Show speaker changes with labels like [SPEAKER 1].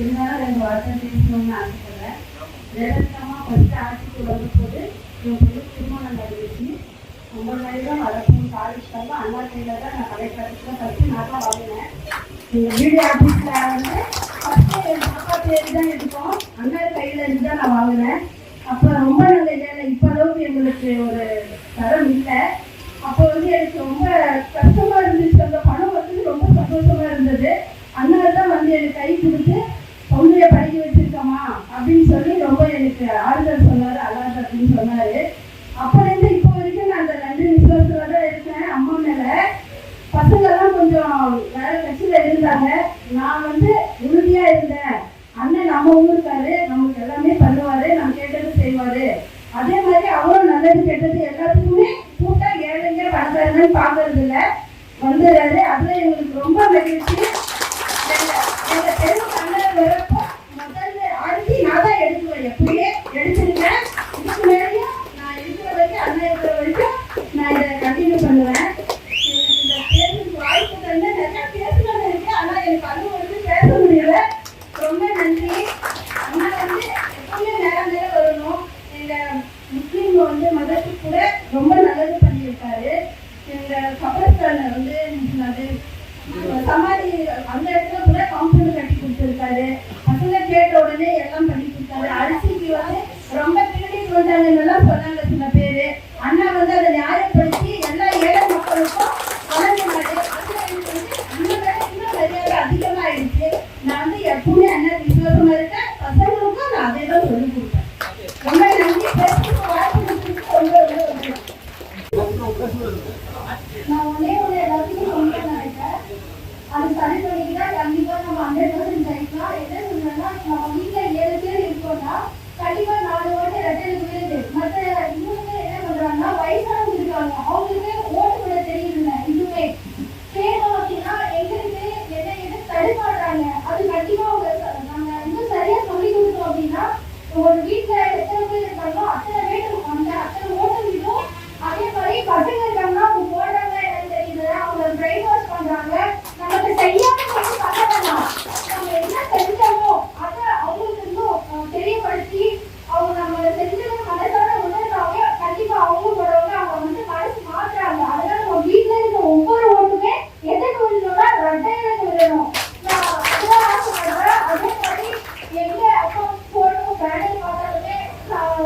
[SPEAKER 1] இருந்தாலும் ரெண்டு வார்த்தை பேசணும்னு ஆசைப்படுறேன். ஜெயலலிதாமா ஃபஸ்ட்டு ஆட்சிக்கு வரும்போது என் பொண்ணு திருமணம் நடந்துச்சு. ரொம்ப நேரம் வளர்க்கணும் காலேஜ் தான் அண்ணா கையில் தான் நான் கலைக்கடத்தில் ஃபஸ்ட்டு நான் தான் வாங்கினேன் எங்கள் வீடு ஆஃபீஸில் வந்து ஃபஸ்ட்டு என் பாப்பா பேர் தான் எடுப்போம் அண்ணா கையில் இருந்து தான் நான் வாங்கினேன் அப்போ ரொம்ப நல்ல இல்லை இப்போ அளவுக்கு எங்களுக்கு ஒரு தரம் இல்லை. அப்போ வந்து எனக்கு ரொம்ப இருக்கமா அப்படின்னு சொல்லி ரொம்ப எனக்கு ஆறுதல் சொன்னாரு அல்லாத அப்படின்னு சொன்னாரு. அப்போலேருந்து இப்போ வரைக்கும் நான் அந்த நன்றி விசுவாசத்துல தான் இருக்கேன். அம்மா மேல பசங்கெல்லாம் கொஞ்சம் வேற கட்சியில இருந்தாங்க. நான் வந்து உறுதியா இருந்தேன். அண்ணன் நம்ம ஊருக்காரு நமக்கு எல்லாமே பண்ணுவாரு நம்ம கேட்டது செய்வாரு. அதே மாதிரி அவரும் நல்லது கெட்டது எல்லாத்துக்குமே கூட்டா ஏழைங்க பணக்காரங்கன்னு பாக்குறது இல்ல. வந்துடுறாரு. அதுல எங்களுக்கு ரொம்ப மகிழ்ச்சி. எங்க எங்க அண்ணன் வரப்போ முதல்ல ஆட்சி நான் தான் எடுக்குவேன் எப்படியே எடுத்திருக்கேன் இதுக்கு மேலேயும் நான் இருக்கிற வரைக்கும் அண்ணன் இருக்கிற வரைக்கும் நான் இதை கண்டினியூ பண்ணுவேன். எனக்கு இந்த பேருக்கு வாய்ப்பு தந்து நிறையா பேசணும்னு இருக்கு. ஆனால் எனக்கு அது வந்து பேச முடியல. ரொம்ப நன்றி. அண்ணா வந்து எப்பவுமே நேரம் நேரம் வரணும். எங்கள் முஸ்லீம் வந்து மதத்துக்கு கூட ரொம்ப நல்லது பண்ணியிருக்காரு. எங்கள் கபரஸ்தான வந்து அது சமாதி அந்த இடத்துல கூட காம்பவுண்ட் கட்டி கொடுத்துருக்காரு பசங்க கேட்ட உடனே எல்லாம் பண்ணி கொடுத்தாரு அரிசிக்கு வந்து ரொம்ப திருடிட்டு வந்தாங்கன்னு எல்லாம் சொன்னாங்க சில பேரு அண்ணா வந்து அதை நியாயப்படுத்தி எல்லா ஏழை மக்களுக்கும் வழங்கினாரு அதுல எனக்கு வந்து அண்ணன் மேல இன்னும் மரியாதை அதிகமாயிடுச்சு நான் வந்து எப்பவுமே அண்ணன் விசுவாசமா இருக்கேன் பசங்களுக்கும் நான் அதே தான் சொல்லி கொடுப்பேன் ரொம்ப நன்றி பேசுறதுக்கு வாய்ப்பு கொடுத்ததுக்கு ரொம்ப ரொம்ப நன்றி நான் ஒன்னே ஒன்று எல்லாத்துக்கும் சொல்லணும்னு நினைக்கிறேன் அது சரி பண்ணிக்கிட்டா கண்டிப்பா நம்ம ஹண்ட்ரட் பர்சன்ட் ஜெயிக்கலாம் என்ன சொல்றேன்னா நம்ம வீட்டுல ஏழு பேர் இருக்கோம்னா கண்டிப்பா நாலு ஓட்டு ரெட்டையில விழுது மற்ற இன்னொரு பேர் என்ன பண்றாங்கன்னா வயசானவங்க இருக்காங்க அவங்களுக்கு ஓட்டு விட தெரியல இதுவே கேட்டோம் அப்படின்னா எங்களுக்கு என்ன என்ன தடுமாடுறாங்க அது கண்டிப்பா அவங்க நாங்க இன்னும் சரியா சொல்லி கொடுத்தோம் அப்படின்னா ஒரு வீட்டுல எத்தனை பேர் இருக்காங்களோ அத்தனை பேருக்கு அந்த அத்தனை ஓட்டு விடும் அதே மாதிரி பசங்க இருக்காங்கன்னா அவங்க போடுறாங்க என்னன்னு தெரியல அவங்க பிரெயின் வாஷ் பண்றாங்க நமக்கு செய்யாம வந்து பண்ண வேண்டாம் நம்ம என்ன செஞ்சோமோ அதை அவங்களுக்கு இன்னும் அஹ், தெரியப்படுத்தி அவங்க நம்ம செஞ்சதை மனசார உணர்றாங்க கண்டிப்பா அவங்க போடுறவங்க அவங்க வந்து மனசு மாத்துறாங்க அதனால நம்ம வீட்டுல இருக்க ஒவ்வொரு ஓட்டுமே எதுக்கு விடணும்னா ரெட்டையிலுக்கு விடணும் நான் அதுதான் ஆசைப்படுறேன் அதே மாதிரி எங்க அப்பா போடணும் பேனல் பார்த்தாலுமே நான்